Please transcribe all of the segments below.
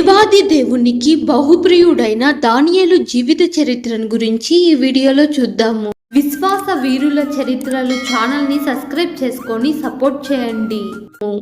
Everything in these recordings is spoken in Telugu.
దేవాది దేవునికి బహుప్రియుడైన దానియలు జీవిత చరిత్రను గురించి ఈ వీడియోలో చూద్దాము. విశ్వాస వీరుల చరిత్రలు ఛానల్ని సబ్స్క్రైబ్ చేసుకొని సపోర్ట్ చేయండి.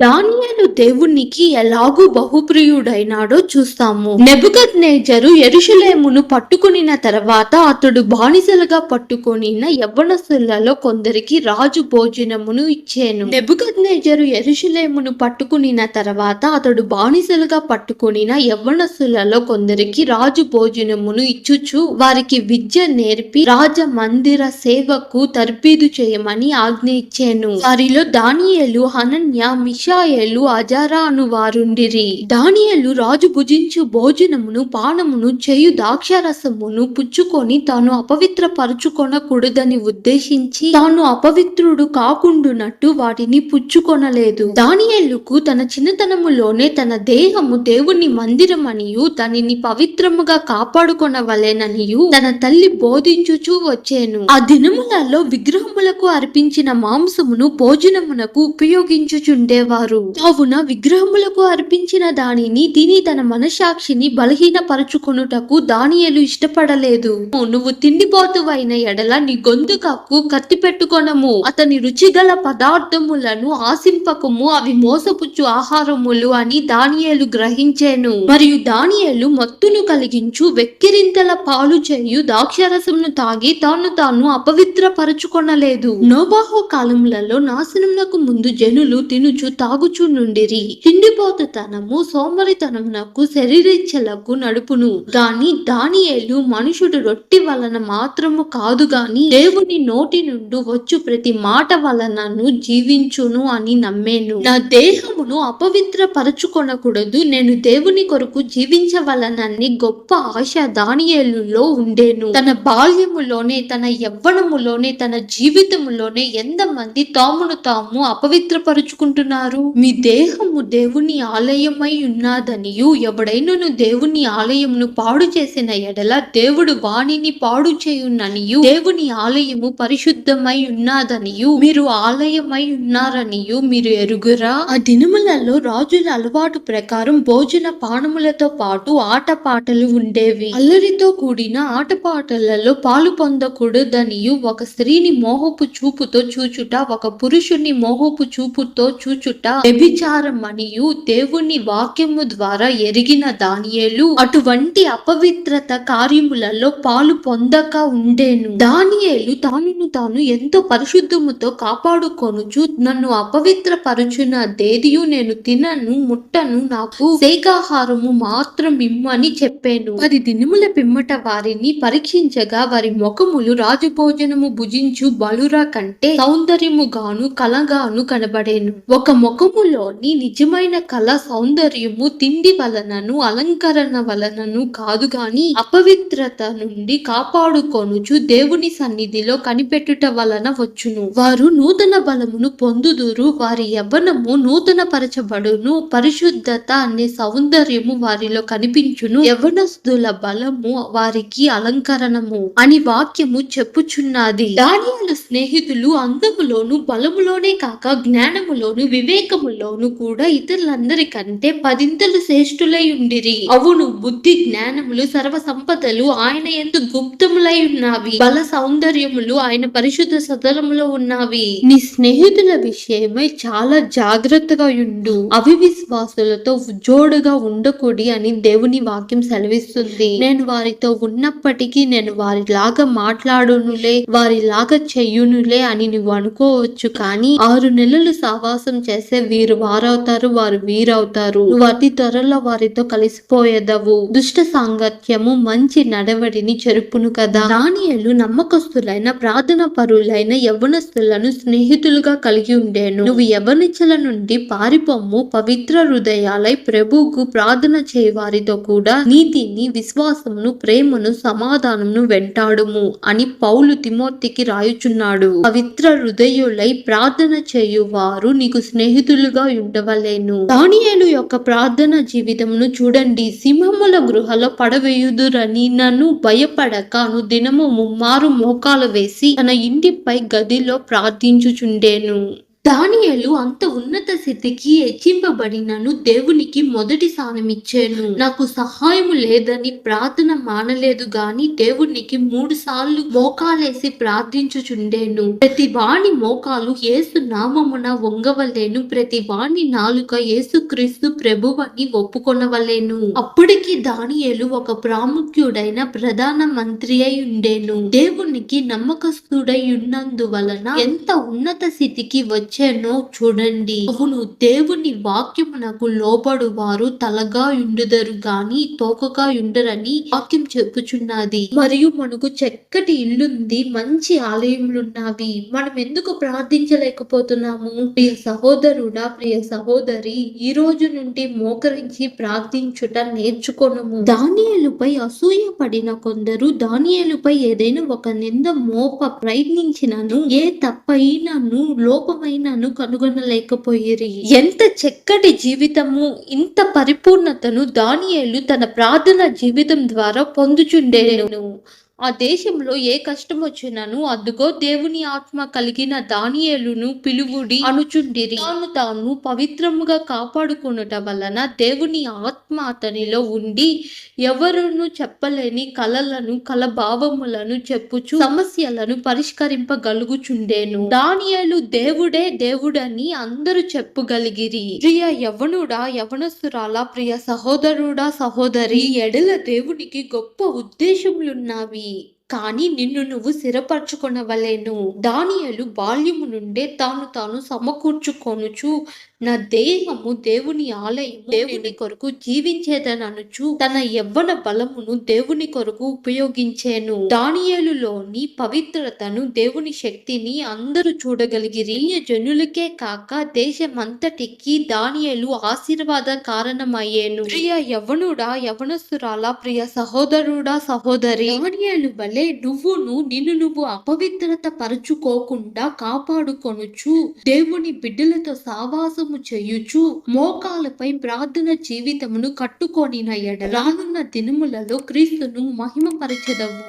దానియాలు దేవునికి ఎలాగూ బహుప్రియుడైనాడో చూస్తాము. నెబుకద్ నేజరు ఎరుషులేమును పట్టుకునిన తర్వాత అతడు బానిసలుగా పట్టుకొనిన యవ్వనస్తులలో కొందరికి రాజు భోజనమును ఇచ్చాను. నెబుకద్ నేజరు ఎరుషులేమును పట్టుకునిన తర్వాత అతడు బానిసలుగా పట్టుకునిన యవ్వనస్తులలో కొందరికి రాజు భోజనమును ఇచ్చుచు వారికి విద్య నేర్పి రాజ మందిర సేవకు తర్బీదు చేయమని ఆజ్ఞ ఇచ్చాను వారిలో దానియలు హనన్య మిషాయలు అజారా అను వారుండిరి. దానియలు రాజు భుజించు భోజనమును పానమును చేయు ద్రాక్షారసమును పుచ్చుకొని తాను అపవిత్రపరుచుకొనకూడదని ఉద్దేశించి తాను అపవిత్రుడు కాకుండునట్టు వాటిని పుచ్చుకొనలేదు. దానియలుకు తన చిన్నతనములోనే తన దేహము దేవుని మందిరమనియు దానిని పవిత్రముగా కాపాడుకొనవలెననియు తన తల్లి బోధించుచూ వచ్చాను. ఆ దినములలో విగ్రహములకు అర్పించిన మాంసమును భోజనమునకు ఉపయోగించుచుండేవారు. కావున విగ్రహములకు అర్పించిన దానిని తిని తన మనసాక్షిని బలహీనపరచుకొనుటకు దానియలు ఇష్టపడలేదు. నువ్వు తిండిపోతువైన ఎడల నీ గొంతుకకు కత్తి పెట్టుకొనము అతని రుచిగల పదార్థములను ఆశింపకము. అవి మోసపుచ్చు ఆహారములు అని దానియలు గ్రహించాను. మరియు దానియలు మత్తును కలిగించు వెక్కిరింతల పాలు చేయు ద్రాక్షరసమును తాగి తాను తాను అపవిత్రపరచుకొనలేదు. నోబాహో కాలములలో నాశనమునకు ముందు జనులు తినుచు తాగుచు నుండిరి. తిండిపోతుతనము సోమరితనమునకు శరీరేచ్ఛలకు నడుపును. గాని దానియేలు మనుషుడు రొట్టి వలన మాత్రము కాదు గాని దేవుని నోటి నుండి వచ్చు ప్రతి మాట వలనను జీవించును అని నమ్మేను. నా దేహమును అపవిత్రపరచుకొనకూడదు. నేను దేవుని కొరకు జీవించవలనని గొప్ప ఆశ దానియేలులో ఉండేను. తన బాల్యములోనే తన యవ్వనములోనే తన జీవితంలోనే ఎంతమంది తామును తాము అపవిత్రపరుచుకుంటున్నారు? మీ దేహము దేవుని ఆలయమై ఉన్నాదనియు ఎవడైనను దేవుని ఆలయమును పాడు చేసిన ఎడల దేవుడు వాణిని పాడు చేయుననియు దేవుని ఆలయము పరిశుద్ధమై ఉన్నాదనియు మీరు ఆలయమై ఉన్నారనియు మీరు ఎరుగురా? ఆ దినములలో రాజుల అలవాటు ప్రకారం భోజన పానములతో పాటు ఆటపాటలు ఉండేవి. అల్లరితో కూడిన ఆటపాటలలో పాలు పొందకూడదని పొందకూడదనియు ఒక స్త్రీని మోహపు చూపుతో చూచుట ఒక పురుషుని మోహపు చూపుతో చూచుట వ్యభిచారం అనియు దేవుని వాక్యము ద్వారా ఎరిగిన దానియేలు. అటువంటి అపవిత్రత కార్యములలో పాలు పొందక ఉండేను. దానియేలు తానును తాను ఎంతో పరిశుద్ధముతో కాపాడుకొనుచు నన్ను అపవిత్రపరుచున దేదియు నేను తినను ముట్టను నాకు శాకాహారము మాత్రం ఇమ్మని చెప్పాను. పది దినముల పిమ్మట వారిని పరీక్షించగా వారి ముఖములు భోజనము భుజించు బలురా కంటే సౌందర్యము గాను కలగాను కనబడేను. ఒక ముఖములోని నిజమైన కళ సౌందర్యము తిండి వలనను అలంకరణ వలనను కాదు గాని అపవిత్రత నుండి కాపాడుకొనుచు దేవుని సన్నిధిలో కనిపెట్టుట వలన వచ్చును. వారు నూతన బలమును పొందుదురు వారి యవ్వనము నూతన పరచబడును పరిశుద్ధత అనే సౌందర్యము వారిలో కనిపించును. యవ్వనస్తుల బలము వారికి అలంకరణము అని వాక్యము చెప్పు చెప్పుచున్నది దానియాల స్నేహితులు అందములోను బలములోనే కాక జ్ఞానములోను వివేకములోను కూడా ఇతరులందరికంటే పదింతలు శ్రేష్ఠులై ఉండిరి. అవును బుద్ధి జ్ఞానములు సర్వ సంపదలు ఆయన ఎందు గుప్తములై ఉన్నవి. బల సౌందర్యములు ఆయన పరిశుద్ధ సదనములో ఉన్నవి. నీ స్నేహితుల విషయమై చాలా జాగ్రత్తగా ఉండు. అవివిశ్వాసులతో జోడుగా ఉండకూడి అని దేవుని వాక్యం సెలవిస్తుంది. నేను వారితో ఉన్నప్పటికీ నేను వారిలాగా లే వారి లాగా చెయ్యునులే అని నువ్వు అనుకోవచ్చు కానీ ఆరు నెలలు సావాసం చేస్తే వీరు వారవుతారు వారు వీరవుతారు. వాటి త్వరలో వారితో కలిసిపోయేదవు. దుష్ట సాంగత్యము మంచి నడవడిని చెరుపును కదా. దానియలు నమ్మకస్తులైన ప్రార్థన పరులైన యవ్వనస్తులను స్నేహితులుగా కలిగి ఉండేను. నువ్వు యవనిచ్చల నుండి పారిపోమ్ము పవిత్ర హృదయాలై ప్రభువుకు ప్రార్థన చేయవారితో కూడా నీతిని విశ్వాసమును ప్రేమను సమాధానమును వెంటాడుము అని పౌలు తిమోతికి రాయుచున్నాడు. పవిత్ర హృదయులై ప్రార్థన చేయువారు నీకు స్నేహితులుగా ఉండవలేను. దానియేలు యొక్క ప్రార్థన జీవితమును చూడండి. సింహముల గృహలో పడవేయుదురని నన్ను భయపడక అను దినము ముమ్మారు మోకాలు వేసి తన ఇంటిపై గదిలో ప్రార్థించుచుండేను. దానియలు అంత ఉన్నత స్థితికి హెచ్చింపబడినను దేవునికి మొదటి స్థానమిచ్చాను నాకు సహాయము లేదని ప్రార్థన మానలేదు గాని దేవునికి మూడు సార్లు మోకాలేసి ప్రార్థించుచుండేను. ప్రతి వాణి మోకాలు ఏసు నామమున వంగవలేను. ప్రతి వాణి నాలుక ఏసు క్రీస్తు ప్రభువని ఒప్పుకొనవలేను. అప్పటికి దానియలు ఒక ప్రాముఖ్యుడైన ప్రధాన మంత్రి అయి ఉండేను. దేవునికి నమ్మకస్తుడై ఉన్నందువలన ఎంత ఉన్నత స్థితికి వచ్చానో చూడండి. అవును దేవుని వాక్యమునకు లోబడు వారు తలగా ఉండుదరు గాని తోకగా ఉండరని వాక్యం చెప్పుచున్నది. మరియు మనకు చక్కటి ఇల్లుంది మంచి ఆలయములున్నవి మనం ఎందుకు ప్రార్థించలేకపోతున్నాము? ప్రియ సహోదరుడా ప్రియ సహోదరి ఈ రోజు నుండి మోకరించి ప్రార్థించుట నేర్చుకొనము. దానియలుపై అసూయ పడిన కొందరు దానియలుపై ఏదైనా ఒక నింద మోప ప్రయత్నించినను ఏ తప్పైనను నన్ను కనుగొనలేకపోయిరి ఎంత చక్కటి జీవితము ఇంత పరిపూర్ణతను దానియేలు తన ప్రార్థన జీవితం ద్వారా పొందుచుండేను. ఆ దేశంలో ఏ కష్టం వచ్చినను అదుగో దేవుని ఆత్మ కలిగిన దానియేలును పిలువుడి అనుచుండిరి. తాను తాను పవిత్రముగా కాపాడుకునుట వలన దేవుని ఆత్మ అతనిలో ఉండి ఎవరును చెప్పలేని కలలను కలభావములను చెప్పుచు సమస్యలను పరిష్కరింపగలుగుచుండేను. దానియేలు దేవుడే దేవుడని అందరూ చెప్పగలిగిరి. ప్రియ యవనుడా యవనస్తురాలా ప్రియ సహోదరుడా సహోదరి ఎడల దేవునికి గొప్ప ఉద్దేశములున్నవి. the కానీ నిన్ను నువ్వు స్థిరపరచుకొనవలేను దానియలు బాల్యము నుండే తాను తాను సమకూర్చుకొనుచు. నా దేహము దేవుని ఆలయం దేవుని కొరకు జీవించేదననుచు తన యవ్వన బలమును దేవుని కొరకు ఉపయోగించాను. దానియలులోని పవిత్రతను దేవుని శక్తిని అందరూ చూడగలిగిరి. జనులకే కాక దేశమంతటికి దానియలు ఆశీర్వాద కారణమయ్యాను. ప్రియ యవ్వనుడా యవనసురాల ప్రియ సహోదరుడా సహోదరి. దానియేలు వలె నువ్వును నిన్ను నువ్వు అపవిత్రత పరుచుకోకుండా కాపాడుకొనుచు దేవుని బిడ్డలతో సావాసము చేయుచు మోకాలపై ప్రార్థన జీవితమును కట్టుకొనిన ఎడ రానున్న దినములలో క్రీస్తును మహిమపరచదవు